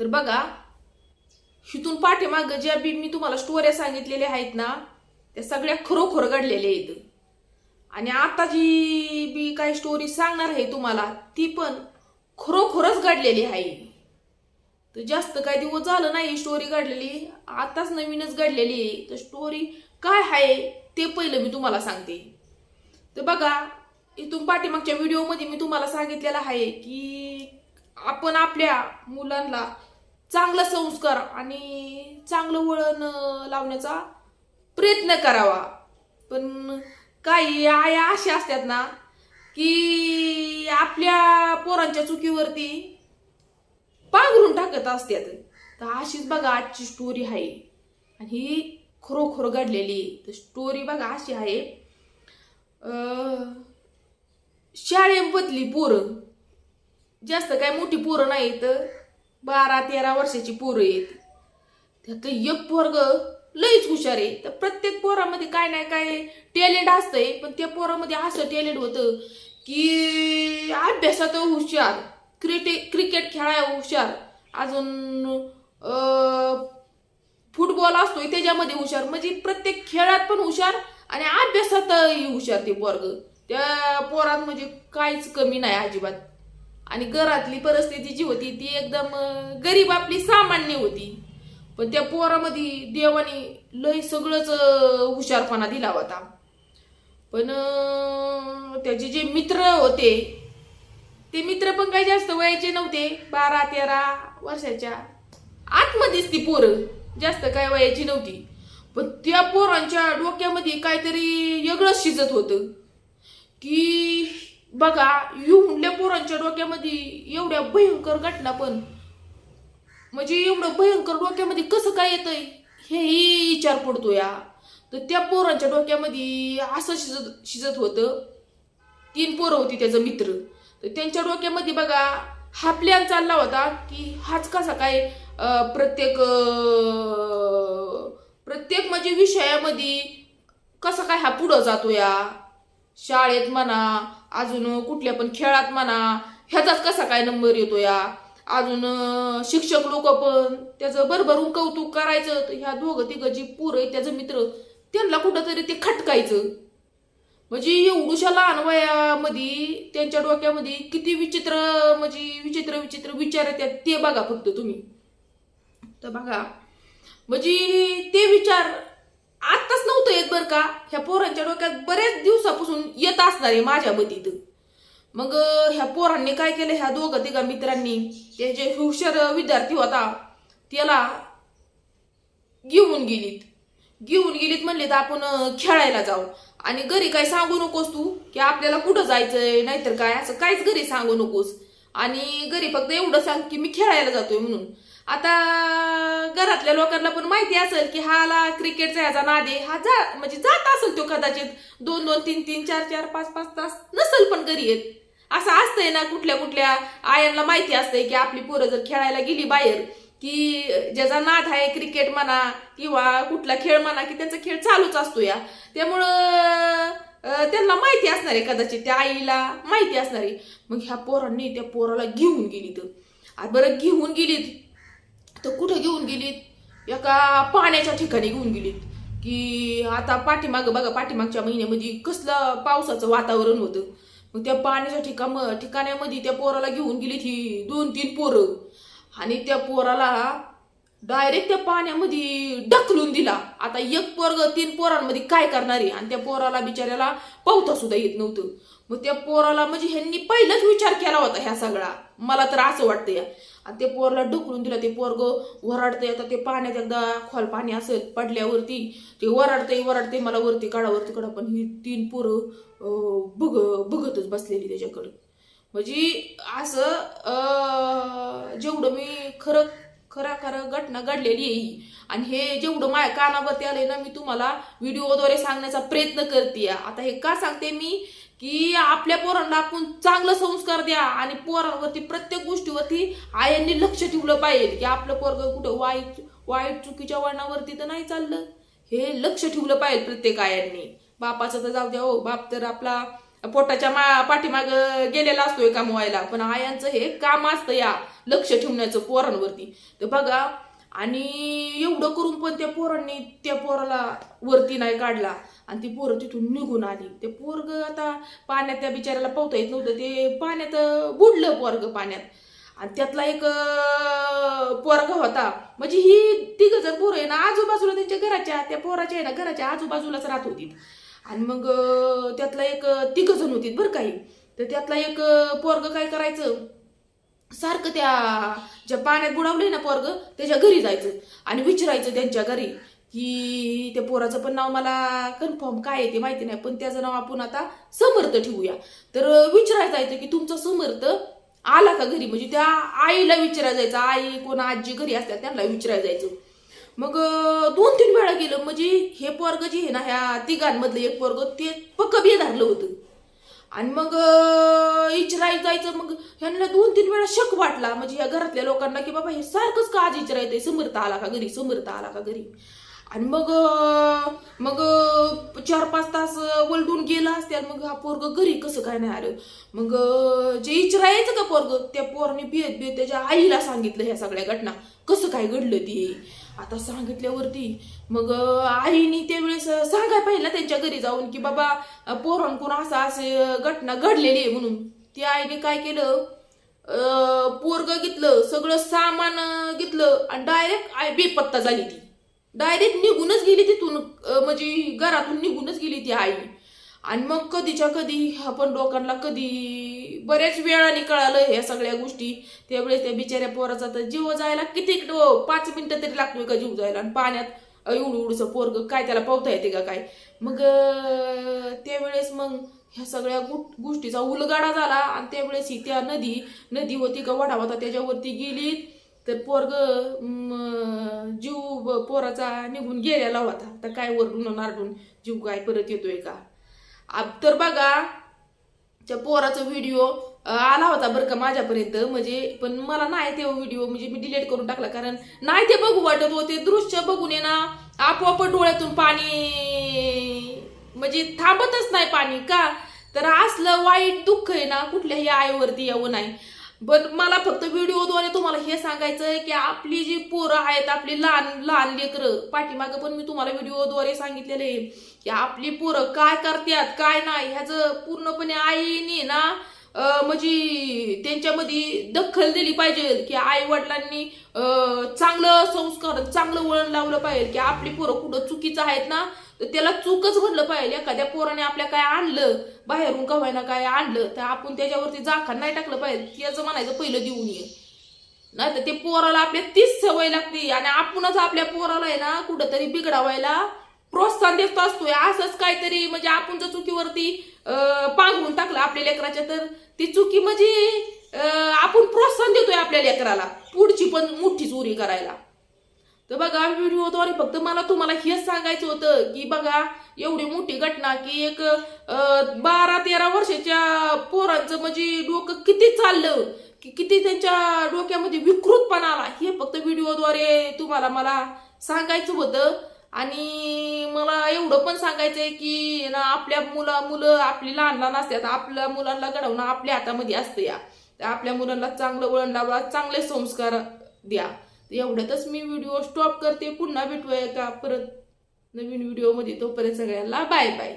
तर बघा हिथून पाठीमाग ज्या बी मी तुम्हाला स्टोऱ्या सांगितलेल्या आहेत ना त्या सगळ्या खरोखर घडलेल्या आहेत. आणि आता जी बी काही स्टोरी सांगणार आहे तुम्हाला ती पण खरोखरच घडलेली आहे. तर जास्त काही दिवस झालं नाही स्टोरी घडलेली आताच नवीनच घडलेली आहे. तर स्टोरी काय आहे ते पहिलं मी तुम्हाला सांगते. तर बघा इथून पाठीमागच्या व्हिडिओमध्ये मी तुम्हाला सांगितलेलं आहे की आपण आपल्या मुलांना चांगला संस्कार आणि चांगलं वळण लावण्याचा प्रयत्न करावा. पण काही आया अशा असतात ना की आपल्या पोरांच्या चुकीवरती पांघरून टाकत असतात. तर अशीच बघा आजची स्टोरी आहे. आणि ही खरोखर घडलेली तर स्टोरी बघा अशी आहे. अं, शाळेबदली पोरं जास्त काय मोठी पोरं नाहीत. बारा तेरा वर्षाची पोरं आहेत. त्यात एक पोरग लईच हुशार आहे. तर प्रत्येक पोरामध्ये काय नाही काय टॅलेंट असतंय पण त्या पोरामध्ये असं टॅलेंट होतं की अभ्यासात हुशार क्रिटे क्रिकेट खेळाय हुशार अजून फुटबॉल असतोय त्याच्यामध्ये हुशार. म्हणजे प्रत्येक खेळात पण हुशार आणि अभ्यासातही हुशार ते पोरग. त्या पोरात म्हणजे काहीच कमी नाही अजिबात. आणि घरातली परिस्थिती जी होती ती एकदम गरीब आपली सामान्य होती. पण त्या पोरामध्ये देवाने लय सगळंच हुशारपणा दिला होता. पण त्याचे जे मित्र होते ते मित्र पण काही जास्त वयाचे नव्हते बारा तेरा वर्षाच्या. आतमध्येच ती पोरं जास्त काय वयाची नव्हती. पण त्या पोरांच्या डोक्यामध्ये काहीतरी वेगळंच शिजत होतं. की बघा येऊन पोरांच्या डोक्यामध्ये एवढ्या भयंकर घटना पण. म्हणजे एवढं भयंकर डोक्यामध्ये कसं काय येतंय? हेही विचार पडतो या तर त्या पोरांच्या डोक्यामध्ये असं शिजत शिजत होतं. तीन पोरं होती त्याचं मित्र. तर त्यांच्या डोक्यामध्ये बघा हा प्लॅन चालला होता की हाच कसा काय प्रत्येक प्रत्येक म्हणजे विषयामध्ये कसा काय हा पुढं जातो या शाळेत म्हणा अजून कुठल्या पण खेळात म्हणा ह्याचाच कसा काय नंबर येतो या? अजून शिक्षक लोक पण त्याचं भरभरून कौतुक करायचं तर ह्या दोघं तिघं जी पूर आहे त्याचं मित्र त्यांना कुठंतरी ते खटकायचं. म्हणजे एवढूशा लहान वयामध्ये त्यांच्या डोक्यामध्ये किती विचित्र म्हणजे विचित्र विचित्र विचार येतात ते बघा फक्त तुम्ही. तर बघा म्हणजे ते विचार आताच नव्हतं येत बरं का? ह्या पोरांच्या डोक्यात बऱ्याच दिवसापासून येत असणार आहे माझ्या मतीत. मग ह्या पोरांनी काय केलं? ह्या दोघं तिघा मित्रांनी ते जे हुशार विद्यार्थी होता त्याला घेऊन गेलीत. घेऊन गेलीत म्हणले तर आपण खेळायला जाऊ. आणि घरी काय सांगू नकोस तू? की आपल्याला कुठं जायचंय? नाहीतर काय? असं काहीच घरी सांगू नकोस. आणि घरी फक्त एवढं सांग की मी खेळायला जातोय म्हणून. आता घरातल्या लोकांना पण माहिती असेल की हाला क्रिकेटचा ह्याचा नादे हा जा म्हणजे जात असेल तो कदाचित. दोन दोन तीन तीन चार चार पाच पाच तास नसेल पण घरी येत. असं असतंय ना कुठल्या कुठल्या आयांना माहिती असतंय की आपली पोरं जर खेळायला गेली बाहेर की ज्याचा नाद आहे क्रिकेट म्हणा किंवा कुठला खेळ म्हणा की त्यांचा खेळ चालूच असतो या. त्यामुळं त्यांना माहिती असणार आहे कदाचित त्या आईला माहिती असणार आहे. मग ह्या पोरांनी त्या पोराला घेऊन गेली तर. बरं घेऊन गेलीत. तर कुठं घेऊन गेलीत? एका पाण्याच्या ठिकाणी घेऊन गेलीत. की आता पाठीमाग बघा पाठीमागच्या महिन्यामध्ये कसलं पावसाचं वातावरण होतं. मग त्या पाण्याच्या ठिकाण ठिकाण्यामध्ये त्या पोराला घेऊन गेलीत ही दोन तीन पोरं. आणि त्या पोराला डायरेक्ट त्या पाण्यामध्ये ढकलून दिला. आता एक पोरग तीन पोरांमध्ये काय करणार आहे? आणि त्या पोराला बिचाऱ्याला पावता सुद्धा येत नव्हतं. मग त्या पोराला म्हणजे ह्यांनी पहिलाच विचार केला होता ह्या सगळा. मला तर असं वाटतं या आणि ते पोरला ढकलून दिला. ते पोरग वराडते आता ते पाण्यात एकदा खोल पाणी असत पडल्यावरती ते वराडते वराडते मला वरती काढा वरती काढा. पण ही तीन पोरं बघ बघतच बसलेली त्याच्याकडं. म्हणजे असं जेवढं मी खरं खरा खरं घटना घडलेली आहे ही. आणि हे जेवढं माझ्या कानावरती आलंय ना मी तुम्हाला व्हिडिओद्वारे सांगण्याचा प्रयत्न करते. आता हे का सांगते मी? की आपल्या पोरांना आपण चांगलं संस्कार द्या आणि पोरांवरती प्रत्येक गोष्टीवरती आयांनी लक्ष ठेवलं पाहिजे. की आपलं पोरग कुठं वाईट वाईट चुकीच्या वळणावरती तर नाही चाललं. हे लक्ष ठेवलं पाहिजे प्रत्येक आयांनी बापाचं तर जाऊ द्या हो बाप तर आपला पोटाच्या मा पाठीमाग गेलेला असतोय कमवायला. पण आयांचं हे काम असतं या. लक्ष ठेवण्याचं पोरांवरती. तर बघा आणि एवढं करून पण त्या पोरांनी त्या पोराला वरती नाही काढला. आणि ती पोरं तिथून निघून आली. ते पोरग आता पाण्यात त्या बिचाऱ्याला पावता येत नव्हतं. ते पाण्यात बुडलं पोरग पाण्यात. आणि त्यातला एक अं, पोरगा होता. म्हणजे ही तिघ जर पोरं आहे ना आजूबाजूला त्यांच्या घराच्या त्या पोराच्या आहे ना घराच्या आजूबाजूलाच राहत होती. आणि मग त्यातला एक तिघ जण होती बरं काही तर त्यातला एक पोरग काय करायचं? सारखं त्या ज्या पाण्यात बुडावलंय ना पोरग त्याच्या घरी जायचं. आणि विचारायचं त्यांच्या घरी की त्या पोराचं पण नाव मला कन्फर्म काय आहे ते माहिती नाही पण त्याचं नाव आपण आता समर्थ ठेवूया. तर विचारायला जायचं की तुमचा समर्थ आला का घरी? म्हणजे त्या आईला विचारायला जायचं. आई कोण आजी घरी असतात त्यांना विचारायला जायचं. मग दोन तीन वेळा गेलं म्हणजे हे पोरग जे आहे ना ह्या तिघांमधलं एक पोरग ते पक्क बे धरलं होतं. आणि मग इचराई जायचं मग ह्यांना दोन तीन वेळा शक वाटला. म्हणजे या घरातल्या लोकांना की बाबा हे सारखंच का आज इचरायचंय? समर्थ आला का घरी? समर्थ आला का घरी? आणि मग मग चार पाच तास वलडून गेला असत्या मग हा पोरग घरी कसं काय नाही आलं? मग जे इचरायचं का पोरग? त्या पोरने भेद भेद त्याच्या आईला सांगितलं ह्या सगळ्या घटना. कसं काय घडलं ती? आता सांगितल्यावरती मग आईनी आईने त्यावेळेस सांगाय पाहिलं त्यांच्या घरी जाऊन की बाबा अं, असा असं असे घटना घडलेली आहे म्हणून. ती आईने काय केलं? पोरग घेतलं सगळं सामान घेतलं आणि डायरेक्ट आई बेपत्ता झाली ती. डायरेक्ट निघूनच गेली तिथून म्हणजे घरातून निघूनच गेली ती आई. आणि मग कधीच्या कधी आपण लोकांना कधी बऱ्याच वेळाने कळालं ह्या सगळ्या गोष्टी. त्यावेळेस त्या बिचाऱ्या पोराचा तर जीव जायला किती हो, पाच मिनिटं तरी लागतोय का जीव जायला. आणि पाण्यात एवढं उडूचं पोरग काय त्याला पावता येते का काय? मग त्यावेळेस मग ह्या सगळ्या गोष्टीचा उलगाडा झाला. आणि त्यावेळेस ही त्या नदी नदी होती का वडा होता त्याच्यावरती गेली तर पोरग जीव पोराचा निघून गेलेला होता. तर काय वरडून नारडून जीव काय परत येतोय का? तर बघा त्या पोराचा व्हिडिओ आला होता बरं का माझ्यापर्यंत. म्हणजे पण मला नाही ते व्हिडिओ म्हणजे मी डिलीट करून टाकला. कारण नाही ते बघू वाटत होते. दृश्य बघून ये ना आपोआप डोळ्यातून पाणी म्हणजे थांबतच नाही पाणी. का? तर असलं वाईट दुःख आहे ना कुठल्याही आईवरती यावं नाही. पण मला फक्त व्हिडिओद्वारे तुम्हाला हे सांगायचं आहे की आपली जी पोरं आहेत आपली लहान लहान लेकरं पाठीमागं पण मी तुम्हाला व्हिडिओद्वारे सांगितलेलं आहे की आपली पोरं काय करतात काय नाही ह्याचं पूर्णपणे आईने ना म्हणजे त्यांच्यामध्ये दखल दिली पाहिजे की आई वडिलांनी चांगलं संस्कार चांगलं वळण लावलं पाहिजे की आपली पोरं कुठं चुकीचं आहेत ना तर त्याला चूकच म्हणलं पाहिजे एखाद्या पोराने आपल्या काय आणलं बाहेरून कव्हायना काय आणलं तर आपण त्याच्यावरती जाखण नाही टाकलं पाहिजे त्याचं म्हणायचं पहिलं देऊन ये. नाही तर ते पोराला आपल्या तीच सवय लागते. आणि आपणच आपल्या पोराला आहे ना कुठंतरी बिघडावायला प्रोत्साहन देत असतोय. असंच काहीतरी म्हणजे आपण जर चुकीवरती अं, पांघरून टाकलं आपल्या लेकराच्या तर ती चुकी म्हणजे आपण प्रोत्साहन देतोय आपल्या लेकराला. पुढची पण मोठी चोरी करायला. तर बघा व्हिडिओद्वारे फक्त मला तुम्हाला हेच सांगायचं होतं की बघा एवढी मोठी घटना की एक बारा तेरा वर्षाच्या पोरांचं म्हणजे डोकं किती चाललं की किती त्यांच्या डोक्यामध्ये विकृतपणा आला हे फक्त व्हिडिओद्वारे तुम्हाला मला सांगायचं होतं. आणि मला एवढं पण सांगायचंय की ना आपल्या मुला मुलं आपली लहान लहान असतात आपल्या मुलांना घडवणं आपल्या हातामध्ये असतं या. तर आपल्या मुलांना चांगलं वळण लावा चांगले संस्कार द्या. एवढ्यातच मी व्हिडिओ स्टॉप करते. पुन्हा भेटूया का? परत नवीन व्हिडिओमध्ये तोपर्यंत सगळ्यांना बाय बाय